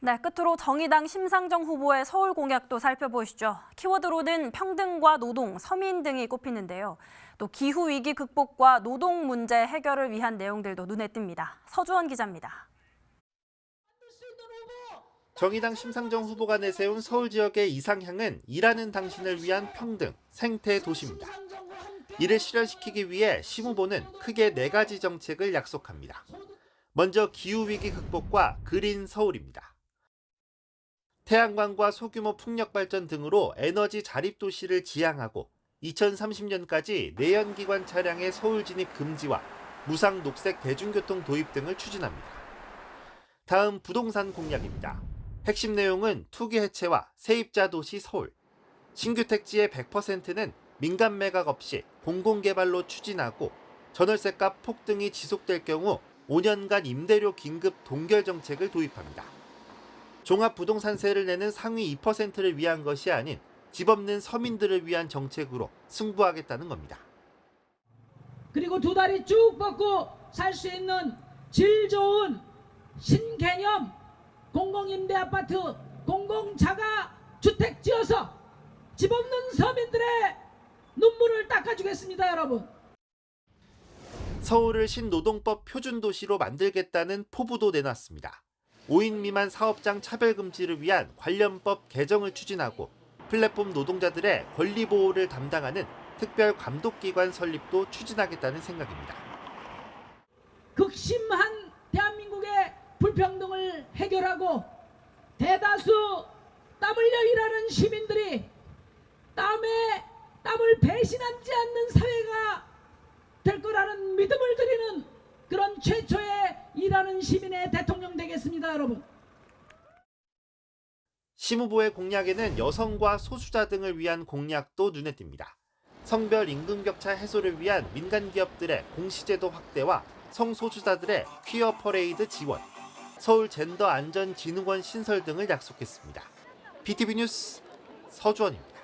네, 끝으로 정의당 심상정 후보의 서울 공약도 살펴보시죠. 키워드로는 평등과 노동, 서민 등이 꼽히는데요. 또 기후 위기 극복과 노동 문제 해결을 위한 내용들도 눈에 띕니다. 서주원 기자입니다. 정의당 심상정 후보가 내세운 서울 지역의 이상향은 일하는 당신을 위한 평등, 생태 도시입니다. 이를 실현시키기 위해 심 후보는 크게 네 가지 정책을 약속합니다. 먼저 기후 위기 극복과 그린 서울입니다. 태양광과 소규모 풍력 발전 등으로 에너지 자립 도시를 지향하고 2030년까지 내연기관 차량의 서울 진입 금지와 무상 녹색 대중교통 도입 등을 추진합니다. 다음 부동산 공약입니다. 핵심 내용은 투기 해체와 세입자 도시 서울. 신규 택지의 100%는 민간 매각 없이 공공개발로 추진하고 전월세값 폭등이 지속될 경우 5년간 임대료 긴급 동결 정책을 도입합니다. 종합부동산세를 내는 상위 2%를 위한 것이 아닌 집 없는 서민들을 위한 정책으로 승부하겠다는 겁니다. 그리고 두 다리 쭉 뻗고 살 수 있는 질 좋은 신개념 공공임대 아파트 공공자가 주택 지어서 집 없는 서민들의 눈물을 닦아주겠습니다 여러분 서울을 신노동법 표준 도시로 만들겠다는 포부도 내놨습니다. 5인 미만 사업장 차별 금지를 위한 관련법 개정을 추진하고 플랫폼 노동자들의 권리 보호를 담당하는 특별 감독기관 설립도 추진하겠다는 생각입니다. 극심한 대한민국의 불평등을 해결하고 대다수 땀 흘려 일하는 시민들이 땀에 땀을 배신하지 않는 사회가 될 거라는 믿음을 드리는 시민의 대통령 되겠습니다 여러분 심 후보의 공약에는 여성과 소수자 등을 위한 공약도 눈에 띕니다. 성별 임금 격차 해소를 위한 민간 기업들의 공시제도 확대와 성소수자들의 퀴어 퍼레이드 지원, 서울 젠더 안전 진흥원 신설 등을 약속했습니다. BTV 뉴스 서주원입니다.